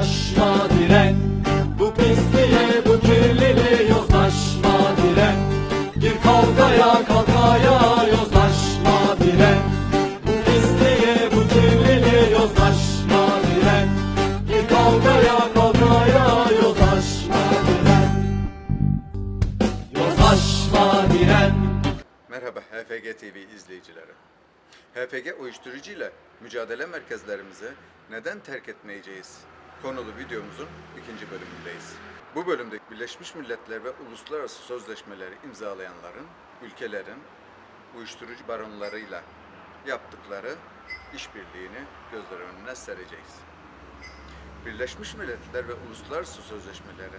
Yozlaşma diren. Bu pisliğe bu kirliliğe Yozlaşma diren. Gir kavgaya kalkaya Yozlaşma diren. Bu pisliğe bu kirliliğe Yozlaşma diren. Gir kavgaya kalkaya Yozlaşma diren. Yozlaşma diren. Merhaba HFG TV izleyicileri. HFG uyuşturucuyla mücadele merkezlerimizi neden terk etmeyeceğiz? Konulu videomuzun ikinci bölümündeyiz. Bu bölümde Birleşmiş Milletler ve uluslararası sözleşmeleri imzalayanların, ülkelerin uyuşturucu baronlarıyla yaptıkları işbirliğini gözler önüne sereceğiz. Birleşmiş Milletler ve uluslararası sözleşmeleri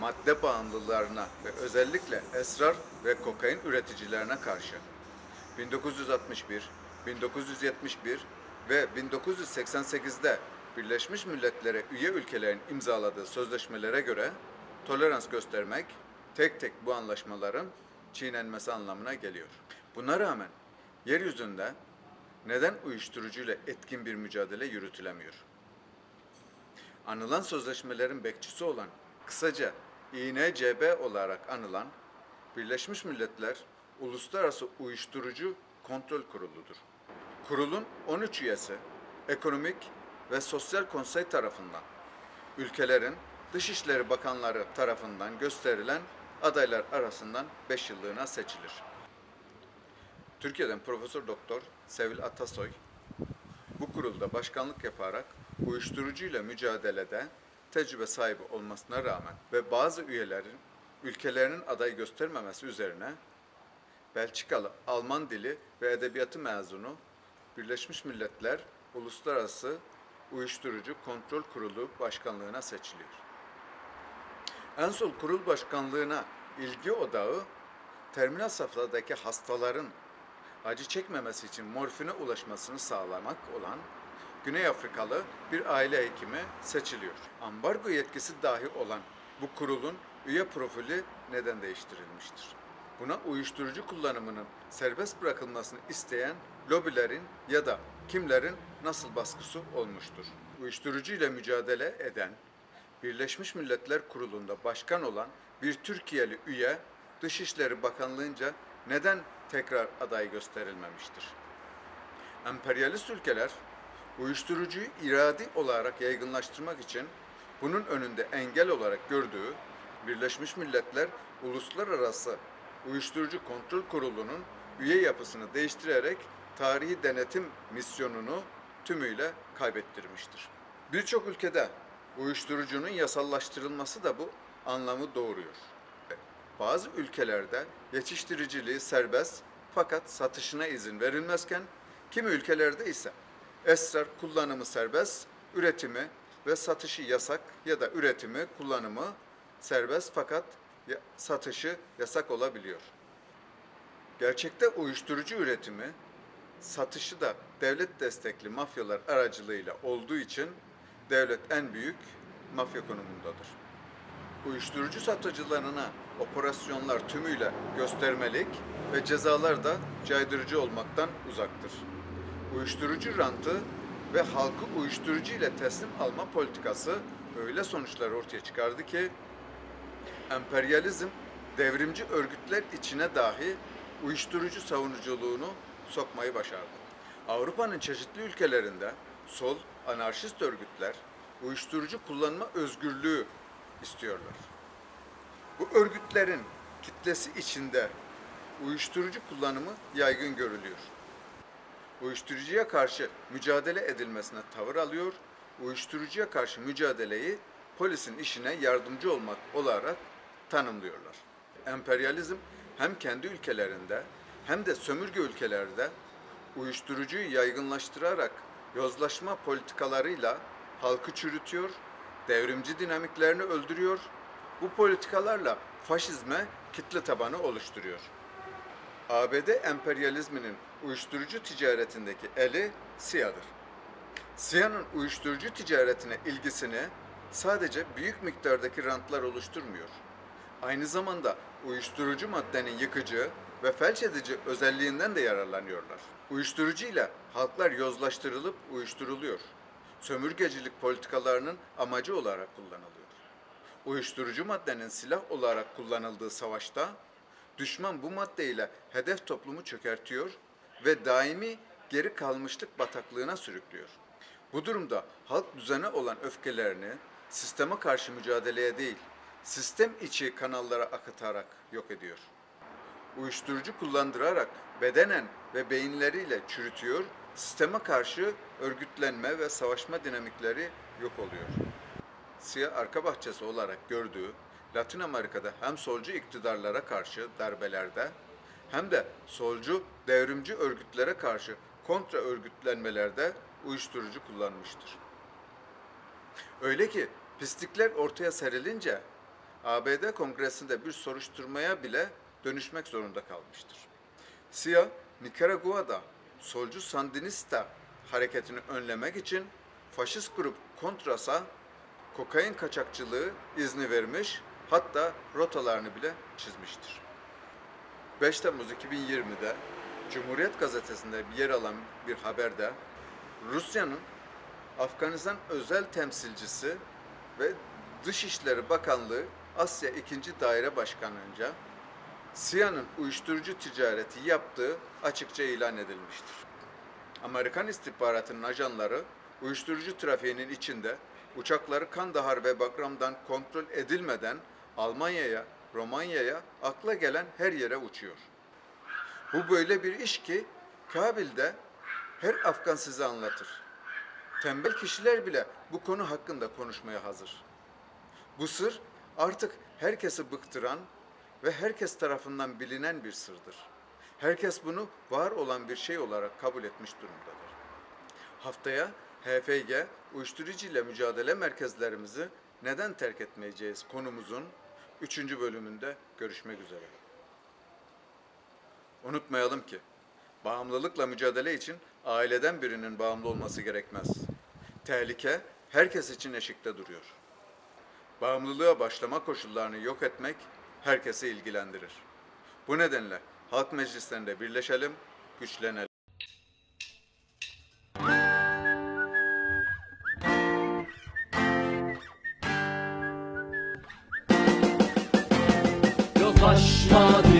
madde bağımlılarına ve özellikle esrar ve kokain üreticilerine karşı 1961, 1971 ve 1988'de Birleşmiş Milletler'e üye ülkelerin imzaladığı sözleşmelere göre tolerans göstermek tek tek bu anlaşmaların çiğnenmesi anlamına geliyor. Buna rağmen yeryüzünde neden uyuşturucuyla etkin bir mücadele yürütülemiyor? anılan sözleşmelerin bekçisi olan, kısaca İNCB olarak anılan Birleşmiş Milletler Uluslararası Uyuşturucu Kontrol Kurulu'dur. Kurulun 13 üyesi Ekonomik ve Sosyal Konsey tarafından ülkelerin Dışişleri Bakanları tarafından gösterilen adaylar arasından 5 yıllığına seçilir. Türkiye'den Profesör Doktor Sevil Atasoy bu kurulda başkanlık yaparak uyuşturucuyla mücadelede tecrübe sahibi olmasına rağmen ve bazı üyelerin ülkelerinin aday göstermemesi üzerine Belçikalı Alman dili ve edebiyatı mezunu Birleşmiş Milletler Uluslararası Uyuşturucu Kontrol Kurulu başkanlığına seçiliyor. En son kurul başkanlığına ilgi odağı terminal safhadaki hastaların acı çekmemesi için morfine ulaşmasını sağlamak olan Güney Afrikalı bir aile hekimi seçiliyor. Ambargo yetkisi dahi olan bu kurulun üye profili neden değiştirilmiştir? Buna uyuşturucu kullanımının serbest bırakılmasını isteyen lobilerin ya da kimlerin nasıl baskısı olmuştur? Uyuşturucu ile mücadele eden Birleşmiş Milletler Kurulu'nda başkan olan bir Türkiye'li üye Dışişleri Bakanlığı'nca neden tekrar aday gösterilmemiştir? Emperyalist ülkeler uyuşturucuyu iradi olarak yaygınlaştırmak için bunun önünde engel olarak gördüğü Birleşmiş Milletler Uluslararası Uyuşturucu Kontrol Kurulu'nun üye yapısını değiştirerek tarihi denetim misyonunu tümüyle kaybettirmiştir. Birçok ülkede uyuşturucunun yasallaştırılması da bu anlamı doğuruyor. Bazı ülkelerde yetiştiriciliği serbest fakat satışına izin verilmezken kimi ülkelerde ise esrar kullanımı serbest, üretimi ve satışı yasak ya da üretimi, kullanımı serbest fakat satışı yasak olabiliyor. Gerçekte uyuşturucu üretimi, satışı da devlet destekli mafyalar aracılığıyla olduğu için devlet en büyük mafya konumundadır uyuşturucu satıcılarına operasyonlar tümüyle göstermelik ve cezalar da caydırıcı olmaktan uzaktır. Uyuşturucu rantı ve halkı uyuşturucu ile teslim alma politikası öyle sonuçlar ortaya çıkardı ki emperyalizm devrimci örgütler içine dahi uyuşturucu savunuculuğunu sokmayı başardı. Avrupa'nın çeşitli ülkelerinde sol anarşist örgütler uyuşturucu kullanma özgürlüğü istiyorlar. Bu örgütlerin kitlesi içinde uyuşturucu kullanımı yaygın görülüyor. Uyuşturucuya karşı mücadele edilmesine tavır alıyor, uyuşturucuya karşı mücadeleyi polisin işine yardımcı olmak olarak tanımlıyorlar. Emperyalizm hem kendi ülkelerinde hem de sömürge ülkelerde uyuşturucuyu yaygınlaştırarak yozlaşma politikalarıyla halkı çürütüyor, devrimci dinamiklerini öldürüyor. Bu politikalarla faşizme kitle tabanı oluşturuyor. ABD emperyalizminin uyuşturucu ticaretindeki eli SİA'dır. SİA'nın uyuşturucu ticaretine ilgisini sadece büyük miktardaki rantlar oluşturmuyor. Aynı zamanda uyuşturucu maddenin yıkıcı ve felç edici özelliğinden de yararlanıyorlar. Uyuşturucu ile halklar yozlaştırılıp uyuşturuluyor. sömürgecilik politikalarının amacı olarak kullanılıyor. Uyuşturucu maddenin silah olarak kullanıldığı savaşta düşman bu maddeyle hedef toplumu çökertiyor ve daimi geri kalmışlık bataklığına sürüklüyor. Bu durumda halk düzene olan öfkelerini sisteme karşı mücadeleye değil, sistem içi kanallara akıtarak yok ediyor. Uyuşturucu kullandırarak bedenen ve beyinleriyle çürütüyor, sisteme karşı örgütlenme ve savaşma dinamikleri yok oluyor. Siyah arka bahçesi olarak gördüğü Latin Amerika'da hem solcu iktidarlara karşı darbelerde hem de solcu devrimci örgütlere karşı kontra örgütlenmelerde uyuşturucu kullanmıştır. Öyle ki pislikler ortaya serilince ABD Kongresi'nde bir soruşturmaya bile dönüşmek zorunda kalmıştır. Siyah, Nikaragua'da solcu Sandinista hareketini önlemek için faşist grup Contras'a kokain kaçakçılığı izni vermiş, hatta rotalarını bile çizmiştir. 5 Temmuz 2020'de Cumhuriyet Gazetesi'nde yer alan bir haberde Rusya'nın Afganistan özel temsilcisi ve Dışişleri Bakanlığı Asya 2. Daire Başkanı'nca Siyah'ın uyuşturucu ticareti yaptığı açıkça ilan edilmiştir. Amerikan istihbaratının ajanları uyuşturucu trafiğinin içinde uçakları Kandahar ve Bagram'dan kontrol edilmeden Almanya'ya, Romanya'ya akla gelen her yere uçuyor. Bu böyle bir iş ki Kabil'de her Afgan size anlatır. Tembel kişiler bile bu konu hakkında konuşmaya hazır. Bu sır artık herkesi bıktıran ve herkes tarafından bilinen bir sırdır. Herkes bunu var olan bir şey olarak kabul etmiş durumdadır. Haftaya HFG uyuşturucu ile mücadele merkezlerimizi neden terk etmeyeceğiz konumuzun 3. bölümünde görüşmek üzere. Unutmayalım ki bağımlılıkla mücadele için aileden birinin bağımlı olması gerekmez. Tehlike herkes için eşikte duruyor. Bağımlılığa başlama koşullarını yok etmek herkesi ilgilendirir. Bu nedenle halk meclislerinde birleşelim, güçlenelim. Yozlaşma